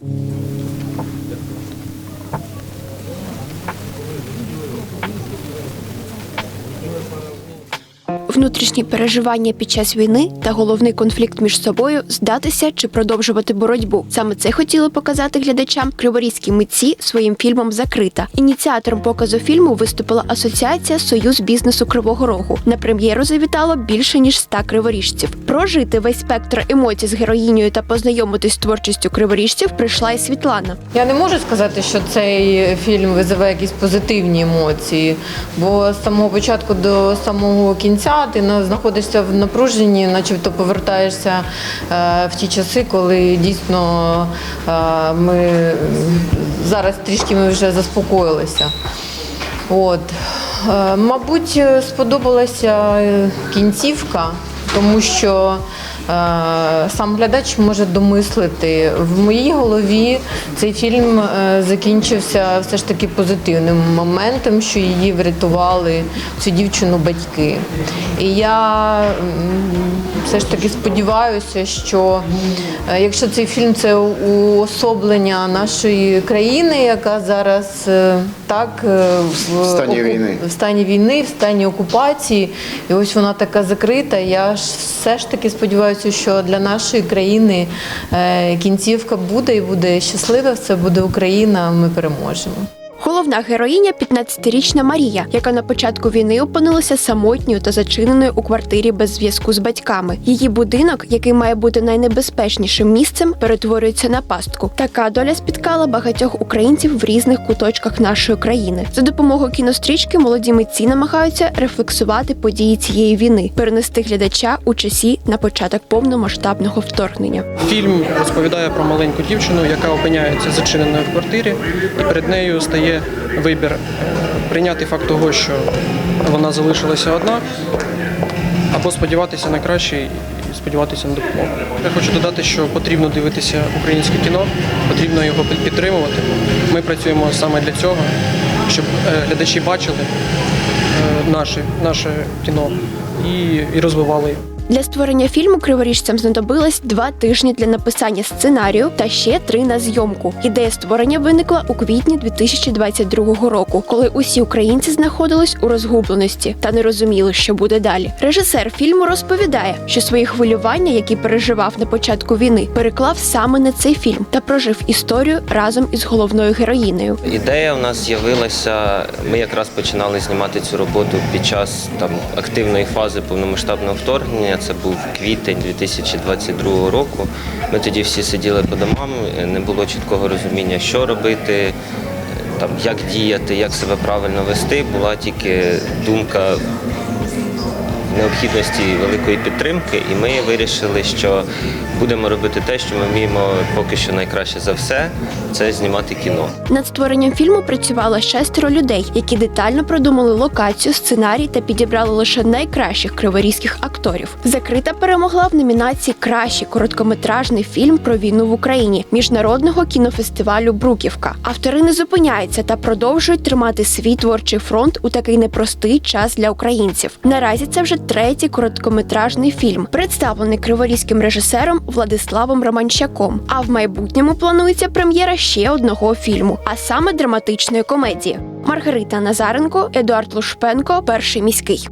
Mm-hmm. Внутрішні переживання під час війни та головний конфлікт між собою здатися чи продовжувати боротьбу. Саме це хотіли показати глядачам криворізькі митці своїм фільмом Закрита. Ініціатором показу фільму виступила асоціація Союз бізнесу Кривого Рогу. На прем'єру завітало більше ніж 100 криворіжців. Прожити весь спектр емоцій з героїнею та познайомитись з творчістю криворіжців прийшла і Світлана. Я не можу сказати, що цей фільм визиває якісь позитивні емоції, бо з самого початку до самого кінця ти на- знаходишся в напруженні, начебто повертаєшся е, в ті часи, коли дійсно е, ми зараз трішки ми вже заспокоїлися. От. Е, Мабуть, сподобалася кінцівка, тому що сам глядач може домислити. В моїй голові цей фільм е, закінчився все ж таки позитивним моментом, що її врятували цю дівчину батьки. І я все ж таки сподіваюся, що е, якщо цей фільм це уособлення нашої країни, яка зараз е, так е, в В стані оку- війни. в стані війни, в стані окупації, і ось вона така закрита. Я ж все ж таки сподіваюся, що для нашої країни е, кінцівка буде і буде щаслива. Це буде Україна. Ми переможемо. Головна героїня 15-річна Марія, яка на початку війни опинилася самотньою та зачиненою у квартирі без зв'язку з батьками. Її будинок, який має бути найнебезпечнішим місцем, перетворюється на пастку. Така доля спіткала багатьох українців в різних куточках нашої країни. За допомогою кінострічки молоді митці намагаються рефлексувати події цієї війни, перенести глядача у часі на початок повномасштабного вторгнення. Фільм розповідає про маленьку дівчину, яка опиняється зачиненою в квартирі, і перед нею стає вибір прийняти факт того, що вона залишилася одна, або сподіватися на краще і сподіватися на допомогу. Я хочу додати, що потрібно дивитися українське кіно, потрібно його підтримувати. Ми працюємо саме для цього, щоб е, глядачі бачили е, наше, наше кіно і, і розвивали. Для створення фільму криворіжцям знадобилось два тижні для написання сценарію та ще три на зйомку. Ідея створення виникла у квітні 2022 року, коли усі українці знаходились у розгубленості та не розуміли, що буде далі. Режисер фільму розповідає, що свої хвилювання, які переживав на початку війни, переклав саме на цей фільм та прожив історію разом із головною героїнею. Ідея у нас з'явилася. Ми якраз починали знімати цю роботу під час там активної фази повномасштабного вторгнення. Це був квітень 2022 року. Ми тоді всі сиділи по домам, не було чіткого розуміння, що робити, там як діяти, як себе правильно вести. Була тільки думка необхідності великої підтримки, і ми вирішили, що будемо робити те, що ми вміємо поки що найкраще за все це знімати кіно. Над створенням фільму працювало шестеро людей, які детально продумали локацію, сценарій та підібрали лише найкращих криворізьких акторів. Закрита перемогла в номінації Кращий короткометражний фільм про війну в Україні міжнародного кінофестивалю Бруківка. Автори не зупиняються та продовжують тримати свій творчий фронт у такий непростий час для українців. Наразі це вже третій короткометражний фільм, представлений криворізьким режисером Владиславом Романчаком. А в майбутньому планується прем'єра ще одного фільму, а саме драматичної комедії. Маргарита Назаренко, Едуард Лушпенко, перший міський.